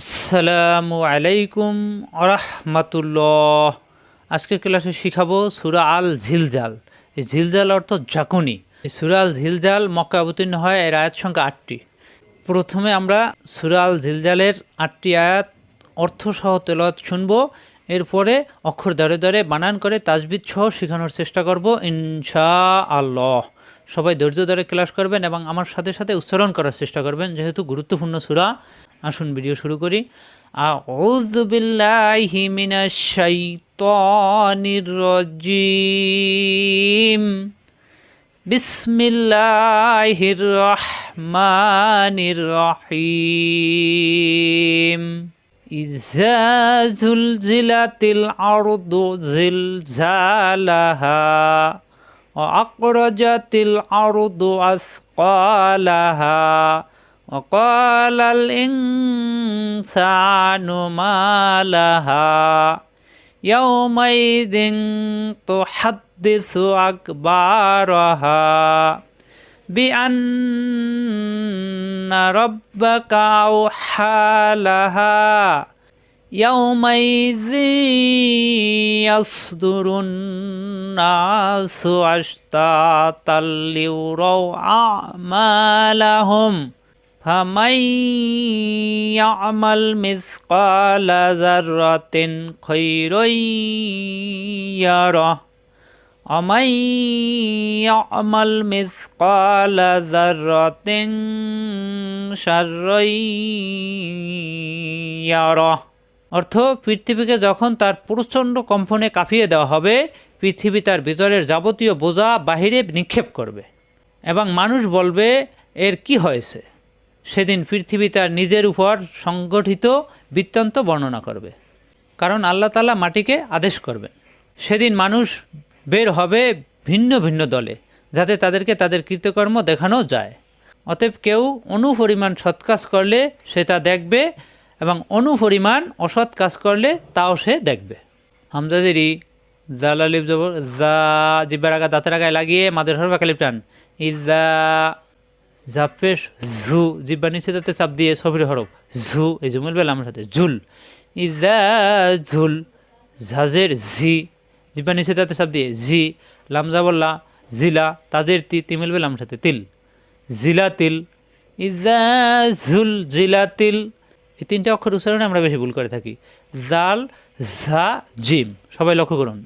আসসালামু আলাইকুম আরহামাতুল্লাহ আজকে ক্লাসে শিখাবো সুরা আল ঝিলজাল এই ঝিলজাল অর্থ ঝাঁকুনি। এই সুরা আল ঝিলজাল মক্কা অবতীর্ণ হয় এর আয়াত সংখ্যা আটটি। প্রথমে আমরা সুরা আল ঝিলজালের আটটি আয়াত অর্থসহ তেলত শুনব। এরপরে অক্ষর দরে দরে বানান করে তাজবিদ সহ শেখানোর চেষ্টা করব ইনশা আল্লাহ সবাই ধৈর্য ধরে ক্লাস করবেন এবং আমার সাথে সাথে উচ্চারণ করার চেষ্টা করবেন, যেহেতু গুরুত্বপূর্ণ সুরা। আসুন ভিডিও শুরু করি আউযু বিল্লাহি মিনাশ শাইতানির রাজিম বিসমিল্লাহির রহমানির রহিম إذا زلزلت الأرض زلزالها وأخرجت الأرض أثقالها وقال الإنسان ما لها يومئذ تحدث أخبارها بأن ربك أوحى لها يومئذ يصدر الناس أشتاتا ليروا أعمالهم فمن يعمل مثقال ذرة خيرا يره ومن يعمل مثقال ذرة شرا يره অর্থ পৃথিবীকে যখন তার প্রচণ্ড কম্পনে কাঁপিয়ে দেওয়া হবে পৃথিবী তার ভিতরের যাবতীয় বোঝা বাহিরে নিক্ষেপ করবে এবং মানুষ বলবে এর কি হয়েছে সেদিন পৃথিবী তার নিজের উপর সংগঠিত বৃত্তান্ত বর্ণনা করবে। কারণ আল্লাহ তালা মাটিকে আদেশ করবেন। সেদিন মানুষ বের হবে ভিন্ন ভিন্ন দলে, যাতে তাদেরকে তাদের কৃতকর্ম দেখানো যায়। অতএব কেউ অনুপরিমাণ সৎ কাজ করলে সে তা দেখবে এবং অনুপরিমাণ অসৎ কাজ করলে তাও সে দেখবে। হামজাদেরই জাল আলিফ জবর জা জিব্বার আগা দাঁতের আগায় লাগিয়ে মাদের হরবা কালিপ টান। ইজা জাপেশ ঝু জিব্বা নিচে তাতে চাপ দিয়ে সফির হরফ ঝু এই জুমুল আমার সাথে ঝুল ইজা ঝুল ঝাজের ঝি জিব্বা নিচে তাতে চাপ দিয়ে ঝি লামজা বললা, জিলা তাদের তি, তিমিল আমার সাথে, তিল। জিলা তিল ইজা ঝুল জিলা তিল। এই তিনটা অক্ষর উচ্চারণে আমরা বেশি ভুল করে থাকি। জাল, ঝা, জিম, সবাই লক্ষ্য করুন।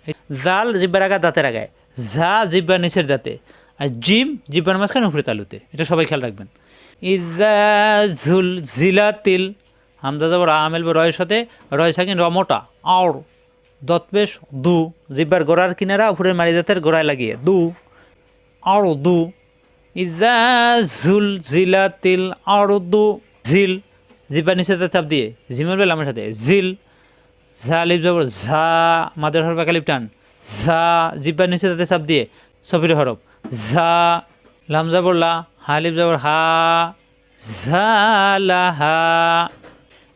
জাল জিব্বার আগা দাঁতের আগায়, ঝা জিব্বার নিচের দাঁতে। আর জিম, জিব্বার মাঝখানে উপরে তালুতে। এটা সবাই খেয়াল রাখবেন। ইজা ঝুল জিলা তিল হামজা যাবর আমেল রয়ের সাথে, রয় সাকিন রমোটা আওর দতবেশ দু, জিব্বার গোড়ার কিনারা, উপরের মারি দাঁতের গোড়ায় লাগিয়ে, দু আর দু। ইজা ঝুল জিলা তিল আর দু, ঝিল, জিব্বার নিচে চাপ দিয়ে ঝিমের বেলা আমার সাথে, ঝিল, ঝা লিপ জবর, ঝা, মাদের হরফ একালিপ টান, ঝা, জিব্বার নিচে তাতে চাপ দিয়ে, সফির হরফ। ঝা লামজা বললা, হা, লিপ জবর হা ঝালাহা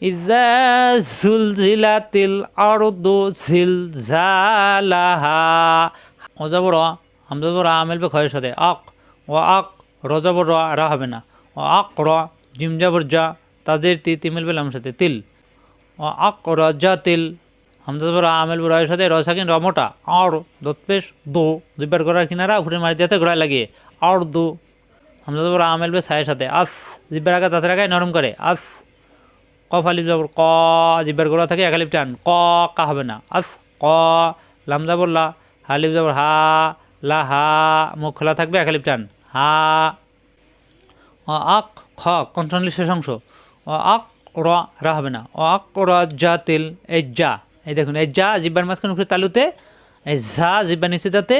ইজা জুলজিলাতিল আরদু জিলজালাহা অজাবর হামজাবর আমেলবে খয়ের সাথে। আক, ও আক রজাবর র, রা হবে না। ও আক, র, জিম জাবর যা তাদের তি তিমিল বেল আমার সাথে, তিল। ও আক, র যা তিল। হামজাবর আমেল রয়ের সাথে র সাকিন রমোটা আর দৎপেশ দো, দুইবার গড়ার কিনারা ঘুরে মারি দিতে ঘোড়ায় লাগিয়ে। আর দু। হামজাবর আমেল বে ছায়ের সাথে। আস, জিব্বার আগে তাদের আগায় নরম করে। আস। কফ আলিফ যাবর ক, জিব্বার গোড়া থাকে এক আলিফ টান। ক, কা হবে না। আস, ক, লাম যাবর লা। হালিফ যাবর হা, লা, হা, মুখ খোলা থাকবে, এক আলিফ টান। হা, অ, আক, খ কন্ট্রনলি শেষ অংশ। অ, আক, র, রা হবে না। অ, আক, র যা তিল এই যা এই দেখুন, এই যা জিব্বার মাঝখানে উপরে তালুতে, এই ঝা জিব্বা নিচে দাঁতে,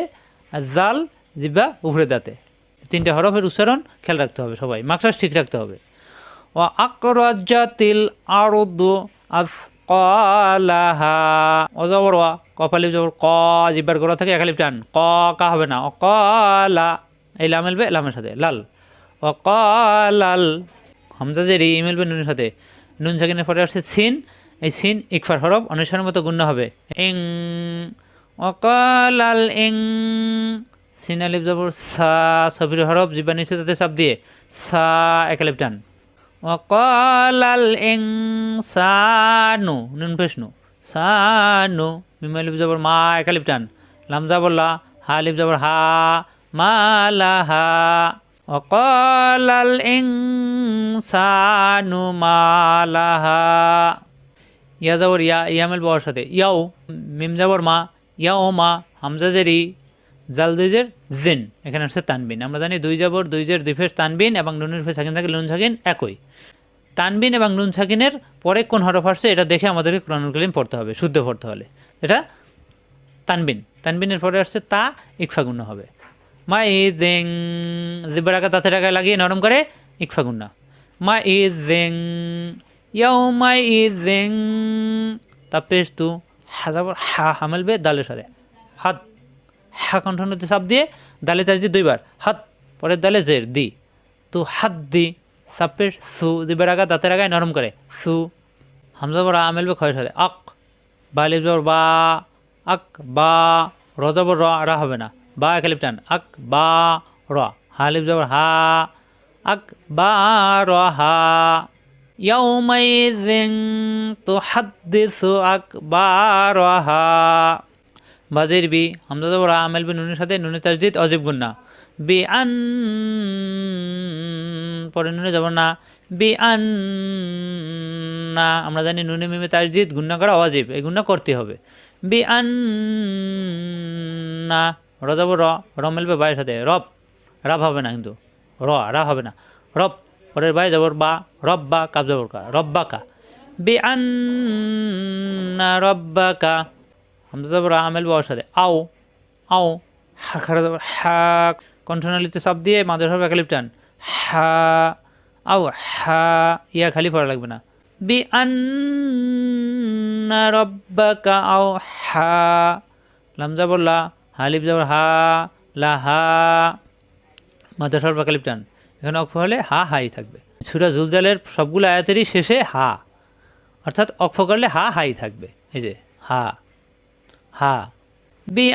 আর জাল জিব্বা উপরে দাঁতে। তিনটা হরফের উচ্চারণ খেয়াল রাখতে হবে সবাই মাকসাস ঠিক রাখতে হবে। ও আকরাজাতিল আরদু আসকালাহা। অজবর ওয়া কপালিপ জবর, ক, জিব্বার গোড়া থেকে একালিপ টান। ক, কা হবে না ও এই লামেল বে লামের সাথে, লাল। ও কলাল হামজা যে ই মিলবে নুনের সাথে। নুন সাকিনের পরে আসছে সিন এই সিন ইকফার হরফ অনুসারের মতো গুণ্য হবে। ইং, অকালাল ইং, সিন আলিফ জবর সা, সফির হরফ জিব্বা নিচে তাতে দিয়ে সা একালিপ টান। ওয়াকালাল ইনসানু নুন পেশনু সানু মিমালিপ জবর মা একালিপ টান। লাম জাবল্লা হা লিপ জবর হা মালাহা ওয়াকালাল ইনসানু মালাহা ইয়া যাবর ইয়া, ইয়ামেল বাবার সাথে। ইয়াও, মিম যাবর মা, ইয়াও মা, হামজা ই জাল দুইজের জিন। এখানে হচ্ছে তানবিন। আমরা জানি দুই যাবর দুইজের দুই ফেস তানবিন এবং নুনের ফেস সাকিন থাকে, নুন সাকিন একই। তানবিন এবং নুন সাকিনের পরে কোন হরফ আসছে, এটা দেখে আমাদেরকে ক্রনুকালীন পড়তে হবে, শুদ্ধ পড়তে হলে। এটা তানবিন। তানবিনের পরে আসছে তা ইকফাগুণ্য হবে। মা ই জেং জিব্বার তাতে টাকায় লাগিয়ে নরম করে ইকফাগুণ্য মা ই জেং ইয়াও মা ই জেং তাপেস তু হাজাবর হা হামেলবে দালের সাথে। হাত। হা কণ্ঠনতে চাপ দিয়ে দালে চার্জ দিয়ে দুইবার। হাত। পরের দালে জের, দি। তো হাত দি সাপের সু দিবার আগা, দাঁতের আগায় নরম করে। সু। হামজা বড় আমেলবে ক্ষয়ের সাথে। আক। বা লিপ জবর, বা। আক, বা। র জবর, র, রা হবে না। বা একালিপ টান। আক, বা, র। হা লিপ জবর, হা। আক, বা, র, হা। يومئذ تحدث أكبارها বাজির বি হামজা জবর আমেল বি নুনের সাথে নুনে তাজদিদ অজিব গুন্না বি আন পরে নুনে যাব না বি আন না আমরা জানি নুনে মিমে তাজদিদ গুন্না করা অজিব এই গুন্না করতে হবে বি আন না র যাব র র মেলবে বাইয়ের সাথে রব রাব হবে না কিন্তু র রা হবে না রব পরের বাই যাবর বা রব বা কাব যাবর কা রব্বাকা বি আন না রব্বাকা হামজা যাবর আমেল বাবার সাথে, আও আও, হা খারা যাবর, হা। কণ্ঠনালিতে চাপ দিয়ে মাদের একালিপ টান, হা, আও, হা, ইয়া খালি পড়া লাগবে না। বি আন্না রব্বাকা আও, হা। লাম যাবর লা হালিফ যাবর হা, লা, হা। মাদের হবে একালিপ টান। এখানে অক্ষ হলে হা, হাই থাকবে। সুরা জুলজালের সবগুলো আয়াতেরই শেষে হা। অর্থাৎ অক্ষ করলে হা, হাই থাকবে। এই যে, হা হা। বি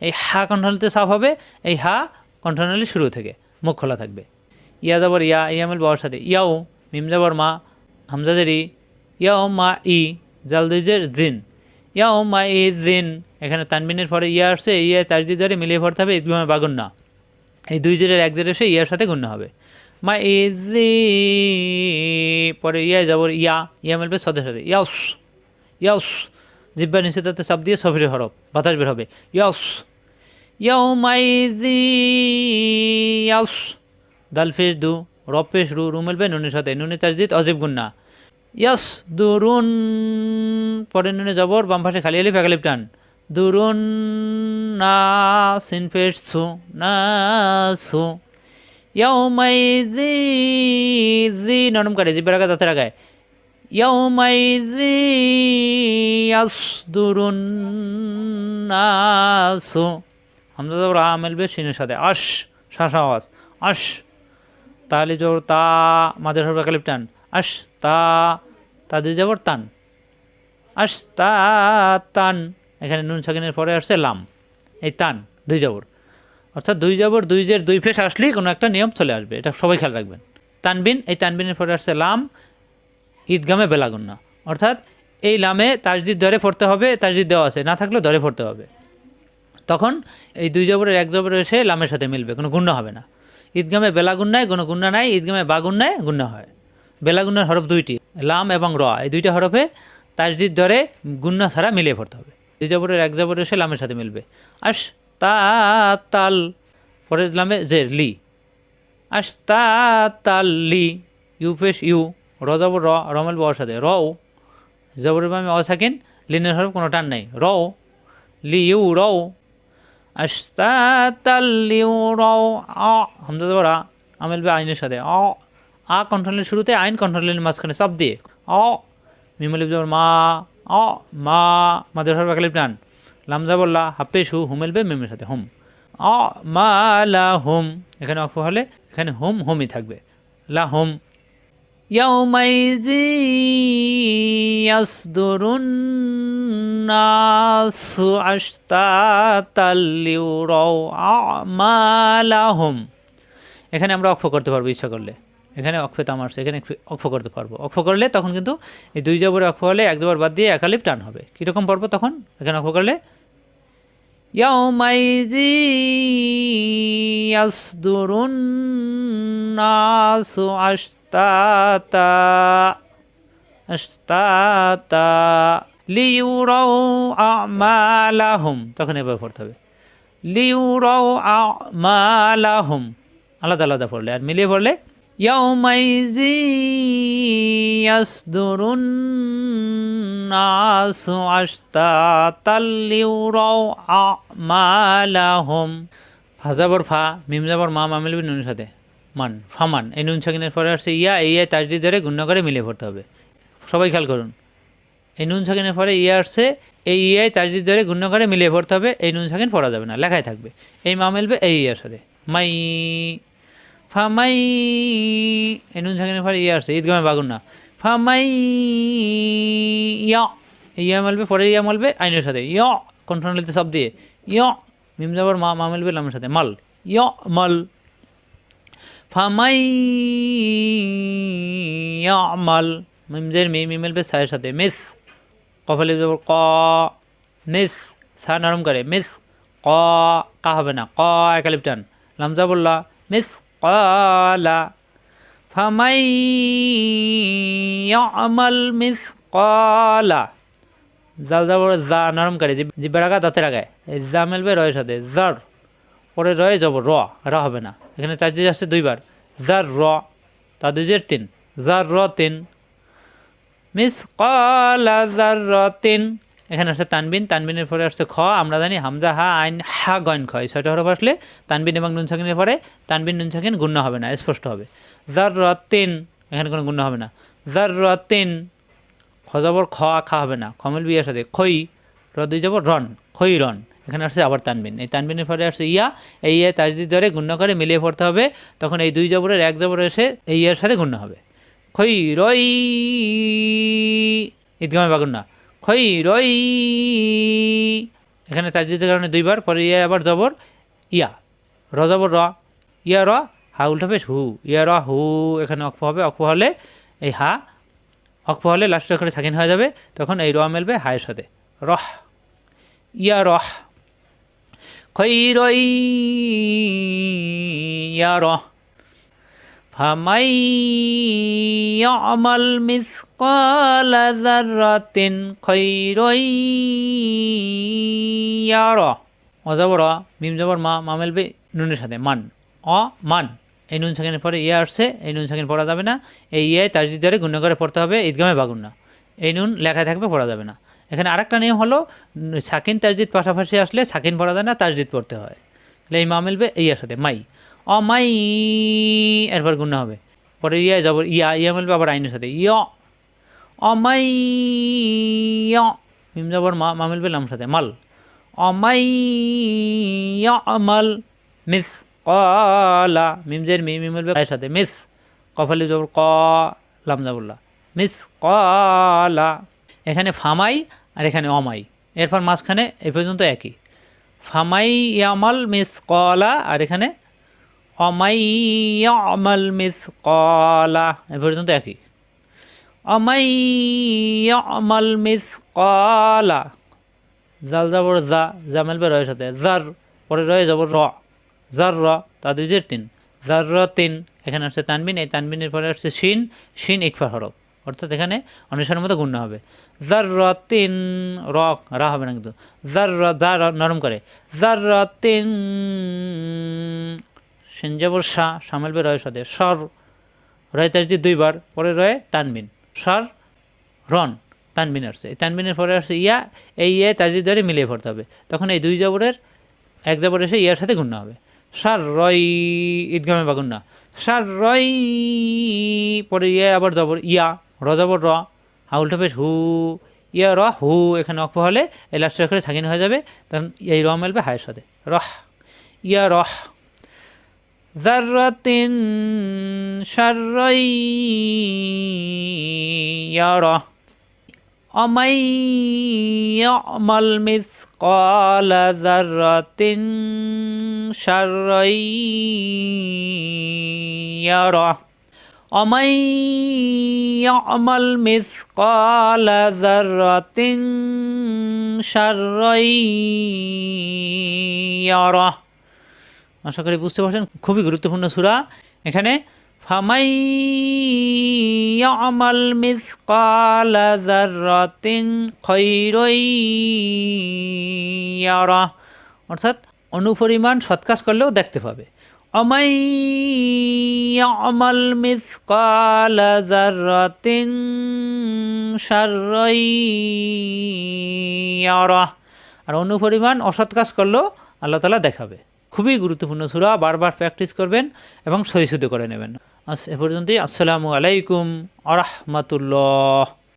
এই হা কণ্ঠনালিতে সাফ হবে। এই হা কণ্ঠনালী শুরু থেকে, মুখ খোলা থাকবে। ইয়া যাবর ইয়া ইয়ামেল বাবার সাথে। ইয়াও মিম যাবর মা হামজাদের ই ইয়াও মা ই, জালদিজের জিন। ইয়াও মা ই জিন। এখানে তানবিনের পরে ইয়া আসছে ইয়া তাজদি ধরে মিলিয়ে পড়তে হবে ইদগুমে বাগুন না। এই দুই জেরের এক জেরে এসে ইয়ার সাথে গুণ্য হবে। মা ইজি পরে ইয়া যাবর ইয়া ইয়া মেলবে সদের সাথে। ইয়াস ইয়াস, জিব্বা নিচে তাতে চাপ দিয়ে সফির হরফ, বাতাস বের হবে। ইয়াস ইয়াও মাইজি ইয়াস। দাল ফেস দু, রব ফেস রু রু মেলবে নুনের সাথে। নুনে তাজদিদ, অজিব গুন্না ইয়াস, দুরুন, পরে নুনে জবর, বাম পাশে খালি আলিফ একালিপ টান। দুরুন না সিনফেস সু না সু ইয়াউমাইজি জি, নরম করে জিব্বার আগে দাঁতের আগায় ইয়াউমাইজি ইয়াসদুরুন নাসু হামজা জবর আ মেলবে সিনের সাথে। আশ শ্বাস আওয়াজ। আশ, তাহলে জবর তা মাঝে সরকার কালিপ টান। আশ, তা তা দিয়ে যাবর তান আশ, তা তান এখানে নুন সাকিনের পরে আসছে লাম। এই তান, দুই জবর। অর্থাৎ দুই যাবর দুই জের, দুই ফেস আসলেই কোনো একটা নিয়ম চলে আসবে, এটা সবাই খেয়াল রাখবেন। তানবিন, এই তানবিনের পরে আসছে লাম, ঈদগামে বেলাগুন্না। অর্থাৎ এই লামে তাজদিদ ধরে পড়তে হবে, তাজদিদ দেওয়া আছে, না থাকলে ধরে পড়তে হবে। তখন এই দুই জবরের এক জবর এসে লামের সাথে মিলবে, কোনো গুণ্য হবে না। ঈদগামে বেলাগুন্নায় কোনো গুণ্য নাই, ঈদগামে বাগুন্নায় গুণ্য হয়। বেলাগুন্নার হরফ দুইটি, লাম এবং র, এই দুইটা হরফে তাজদিদ ধরে গুণ্য ছাড়া মিলিয়ে পড়তে হবে। দুই জবরের এক জবর এসে লামের সাথে মিলবে। আস তা তাল পরের লামে জের, লি। আস তা তাল লি, ইউ পেশ ইউ। র জবর, র রমেল বাবার সাথে। রও, জবরের বামে অসাকিন লিনের হরফ কোনো টান নাই। রও, লি, ইউ, রও। আস্তাতাল লিউ রও, আ, হামজা জবর আমেল বে আইনের সাথে। অ, আ কন্ট্রোলের শুরুতে আইন কন্ট্রোলের মাঝখানে সব দিয়ে। অ মিমলিপ জবর, মা অ মা মাদের হরফ একালিপ টান লামজা বললা হাপ্পে সু হুমেলবে মিমের সাথে হুম অ মা লা হুম এখানে অক্ষ হলে এখানে হুম হুমই থাকবে লা হুম يومئذ يصدر الناس أشتاتا ليروا أعمالهم এখানে আমরা অক্ষ করতে পারবো ইচ্ছা করলে এখানে অক্ষে তামার্স এখানে অক্ষ করতে পারব। অক্ষ করলে তখন কিন্তু এই দুই জবরে অক্ষ হলে এক দুবার বাদ দিয়ে একালিপ টান হবে। কীরকম পর্ব তখন? এখানে অক্ষ করলে ইয়াউমাইজি ইয়াসদুরুন নাসু আশতাতা আশতাতা লিউরাউ তখন এভাবে পড়তে হবে। লিউরও আমালাহুম। আলাদা আলাদা পড়লে। আর মিলিয়ে পড়লে ইয়াউমাইজি ইয়াসদুরুন নাসু আশতাতাল লিউরাও আমালাহুম ফাজাবর ফা মিমজাবর মা মামিল বিন নুনের সাথে মান ফামান এই নুন সাকিনের পরে আসছে ইয়া এই তাজদি ধরে গুণ্য করে মিলিয়ে পড়তে হবে. সবাই খেয়াল করুন. এই নুন সাকিনের পরে ইয়ে আসছে এই ইয়ে তাজদিদ ধরে গুণ্য করে মিলিয়ে পড়তে হবে, এই নুন সাকিন পড়া যাবে না লেখায় থাকবে. এই মা মিলবে এই ইয়ার সাথে মাই ফামাই এনুন নুন সাকিনের পরে ইয়ে আসছে, ঈদগামে বাগুন না। ফামাই, ইয়া ইয়া মালবে পরে ইয়া মালবে, আইনের সাথে। ইয় কন্ট্রোলিতে সব দিয়ে। ইয়, মিম যাবার মা মা মিলবে, লামের সাথে। মাল। ইয়, মাল। ফামাই মাল। মিমজের মি মিমেলবে সায়ের সাথে। মিস। কফালি যাব ক। নিস সা নরম করে। মিস। ক, কা হবে না। ক, একালিপটান। লামজা বললা মিস। ফামাই আমাল মিস কলা জাল যাবর জা নরম করে জিব্বার আগা দাঁতের এই জা মেলবে রয়ের সাথে। জার পরে রয়ে যাব, র র হবে না। এখানে চার দিন আসছে দুইবার। জার, র, তা দুইজের তিন। জার, র তিন। মিস কলা জারতিন এখানে আসছে তানবিন, তানবিনের পরে আসছে খ, আমরা জানি হামজা, হা, আইন, হা, গয়ন, খ, এই ছয়টা হরফ আসলে তানবিন এবং নুন সাকিনের পরে তানবিন, নুন সাকিন গুণ্য হবে না, স্পষ্ট হবে। জার রতিন এখানে কোনো গুণ্য হবে না। জার রতিন খজাবর খ খা হবে না খমল বিয়ার সাথে। খই, র দুই যাব রন খই রন এখানে আসছে আবার তানবিন। এই তানবিনের পরে আসছে ইয়া, এই ইয়ে তাজদি ধরে গুণ্য করে মিলিয়ে পড়তে হবে, তখন এই দুই জবরের এক জবর এসে এই ইয়ার সাথে গুণ্য হবে। খই, রই, ঈদগামে বাগুন না খই রই। এখানে তাজদিদের কারণে দুইবার, পরে ইয়া, আবার জবর, ইয়া। র, জবর, র। ইয়া, র, হা উল্টাবে হু। ইয়া, র, হু, এখানে অক্ষ হবে। অক্ষ হলে এই হা, অক্ষ হলে লাস্ট এখানে সাকিন হয়ে যাবে। তখন এই র মেলবে হায়ের সাথে। রহ, ইয়া, রহ। খই রই, ইয়া, রহ। فمن يعمل مثقال ذرة خيرا يره অজাবর মিম জবর মা মামেল বে নুনের সাথে মান অ মান এই নুন সাকিনের পরে ইয়ে আসছে এই নুন সাকিন পড়া যাবে না এই ইয়ে তাজদিদ ধরে গুণ্য করে পড়তে হবে ঈদগামে বাগুন না এই নুন লেখায় থাকবে পড়া যাবে না এখানে আরেকটা নিয়ম হলো সাকিন তাজদিদ পাশাপাশি আসলে সাকিন পড়া যায় না তাজদিদ পড়তে হয় তাহলে এই মা মিলবে এই সাথে মাই অমাই এরপর গুণ হবে। পরে ইয়া যাব, ইয়া ইয়া মিলবে আবার আইনের সাথে। ইয়। অমাই মিম যাবার মা মা মিলবে লাম সাথে, মাল। অমাই মাল, মিস, কলা। মিমজের মি মিম মিলবে সাথে, মিস। কফালি যাবর ক, লাম যাবুল্লা মিস, কলা। এখানে ফামাই আর এখানে অমাই। এরপর মাঝখানে এ পর্যন্ত একই। ফামাই ইয়ামাল মিস, কলা আর এখানে অমাইয়ামাল মিস কলা এ পর্যন্ত একই। অমাইয়ামাল মিস কলা জাল যাবর জা জামেল বে রয়ের সাথে। জার, পরে রয়ে যাব র। জার, র, তা দুইজের তিন। জার, র, তিন, এখানে আসছে তানবিন, এই তানবিনের পরে আসছে শিন। শিন ইকফার হরফ। অর্থাৎ এখানে অনুসারের মতো গুণ্য হবে। জার, র, তিন, র, রা হবে না কিন্তু। জার, র, যা নরম করে। জার, র, তিন সেনজাবর শাহ, সামেল বে রয়ের সাথে সর রয় তাজদি দুইবার, পরে রয়ে তানবিন। সর রন, তানবিন আসছে। এই তানবিনের পরে আসছে ইয়া, এই ইয়ে তাজদি ধরে মিলিয়ে পড়তে হবে। তখন এই দুই জবরের এক জবর এসে ইয়ার সাথে গুণ্য হবে। সার রয় ঈদগামে বা গুণ্য সার রয়, পরে ইয়ে আবার জবর ইয়া, র জবর র, হা উল্টো পেশ হু, ইয়া র হু, এখানে অক্ষ হলে এই লাস্টের করে থাকিন হয়ে যাবে। তখন এই র মেলবে হায়ের সাথে। রহ, ইয়া রহ। ذرة شر يرى ومن يعمل مثقال ذرة شر يرى ومن يعمل مثقال ذرة شر يره. আশা করি বুঝতে পারছেন, খুবই গুরুত্বপূর্ণ সূরা। এখানে, ফামাই ইয়ামাল মিসকাল ইয়ারা। অর্থাৎ, অনুপরিমাণ সৎকাজ করলেও দেখতে পাবে। অমাই ইয়ামাল মিসকাল ইয়ারা। আর অনুপরিমাণ অসৎ কাজ করলেও আল্লাহ তালা দেখাবে। খুবই গুরুত্বপূর্ণ সুরা, বারবার প্র্যাকটিস করবেন এবং সহিষুদ্ধ করে নেবেন। আস এ পর্যন্তই, আসসালামু আলাইকুম আরহামাতুল্লাহ